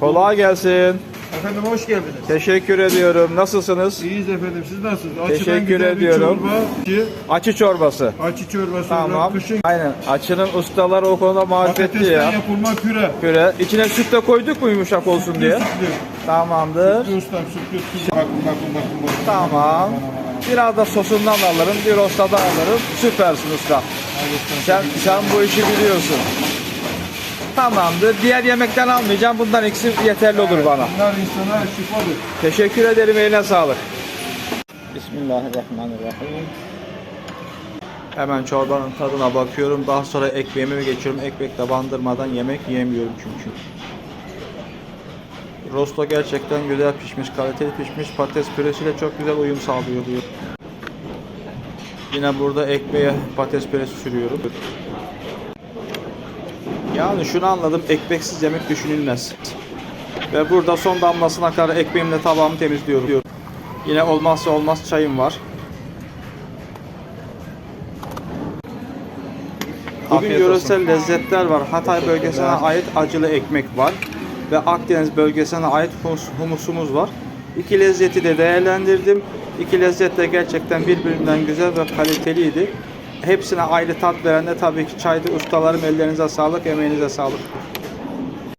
Kolay gelsin. Efendim hoş geldiniz. Teşekkür ediyorum. Nasılsınız? İyiyiz efendim. Siz nasılsınız? Açıdan Teşekkür güzel ediyorum. Bir çorba, ki, Açı çorbası. açı çorbası Tamam. Kışın Aynen. Açının ustaları o konuda marifetli patatesten ya. yapılma püre. Püre. İçine süt de koyduk mu yumuşak olsun diye? Sütlü. Tamamdır. Sütlü ustam sütlü. sütlü. Bakın bakın bakın. bakın. Tamam. Biraz da sosundan alırım. Bir rostadan alırım. Süpersin usta. Sen, sen bu işi biliyorsun. Tamamdır. Diğer yemekten almayacağım. Bundan ikisi yeterli olur bana. Bunlar insana şifadır. Teşekkür ederim. Eline sağlık. Bismillahirrahmanirrahim. Hemen çorbanın tadına bakıyorum. Daha sonra ekmeğime geçiyorum. Ekmekle bandırmadan yemek yiyemiyorum çünkü. Rosto gerçekten güzel pişmiş, kaliteli pişmiş. Patates püresiyle çok güzel uyum sağlıyor diyor. Yine burada ekmeğe patates püresi sürüyorum. Yani şunu anladım, ekmeksiz yemek düşünülmez. Ve burada son damlasına kadar ekmeğimle tabağımı temizliyorum. Yine olmazsa olmaz çayım var. Bugün yöresel lezzetler var. Hatay bölgesine ait acılı ekmek var. Ve Akdeniz bölgesine ait humus- humusumuz var. İki lezzeti de değerlendirdim. İki lezzet de gerçekten birbirinden güzel ve kaliteliydi. Hepsine ayrı tat veren de tabii ki çaydı. Ustalarım ellerinize sağlık, emeğinize sağlık.